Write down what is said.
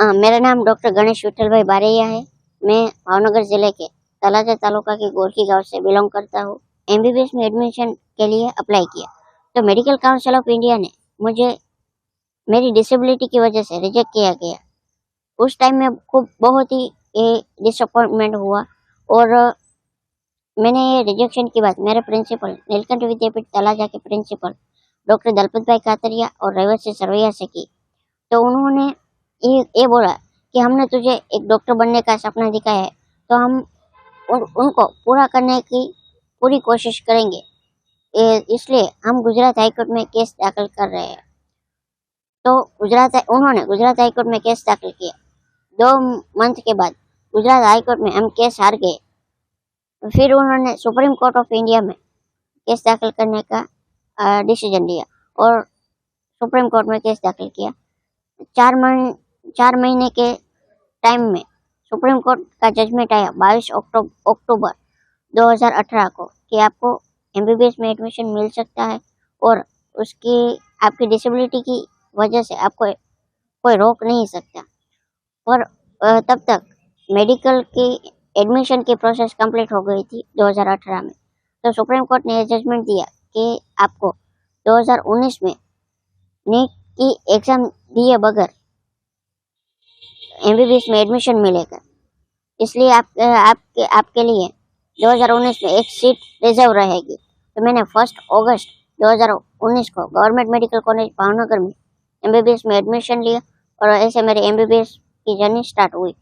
हाँ मेरा नाम डॉक्टर गणेश विठल भाई बारैया है। मैं भावनगर ज़िले के तलाजा तालुका के गोरखी गाँव से बिलोंग करता हूँ। एमबीबीएस में एडमिशन के लिए अप्लाई किया। तो मेडिकल काउंसिल ऑफ़ इंडिया ने मुझे मेरी डिसेबिलिटी की वजह से रिजेक्ट किया गया। उस टाइम में खूब बहुत ही डिसअपॉइंटमेंट हुआ और मैंने ये रिजेक्शन की बात मेरे प्रिंसिपल नीलकंठ विद्यापीठ तलाजा के प्रिंसिपल डॉक्टर दलपत भाई कातरिया और रेवसी सरवैया से की। तो उन्होंने ये बोला कि हमने तुझे एक डॉक्टर बनने का सपना दिखाया है। तो हम उन, उनको पूरा करने की पूरी कोशिश करेंगे। इसलिए हम गुजरात हाईकोर्ट में केस दाखिल कर रहे हैं। तो गुजरात उन्होंने गुजरात हाईकोर्ट में केस दाखिल किया। दो मंथ के बाद गुजरात हाईकोर्ट में हम केस हार गए। फिर उन्होंने सुप्रीम कोर्ट ऑफ़ इंडिया में केस दाखिल करने का डिसीज़न लिया और सुप्रीम कोर्ट में केस दाखिल किया। चार महीने चार महीने के टाइम में सुप्रीम कोर्ट का जजमेंट आया बाईस अक्टूबर 2018 को कि आपको एमबीबीएस में एडमिशन मिल सकता है और उसकी, आपकी डिसेबिलिटी की वजह से आपको कोई रोक नहीं सकता। और तब तक मेडिकल की एडमिशन की प्रोसेस कंप्लीट हो गई थी 2018 में। तो सुप्रीम कोर्ट ने जजमेंट दिया कि आपको 2019 में नीट की एग्ज़ाम दिए बगैर एमबीबीएस में एडमिशन मिलेगा। इसलिए आप, आपके आपके लिए 2019 में एक सीट रिज़र्व रहेगी। तो मैंने फ़र्स्ट अगस्त 2019 को गवर्नमेंट मेडिकल कॉलेज भावनगर में एम बी बी एस में एडमिशन लिया और ऐसे मेरे एम बी बी एस की जर्नी स्टार्ट हुई।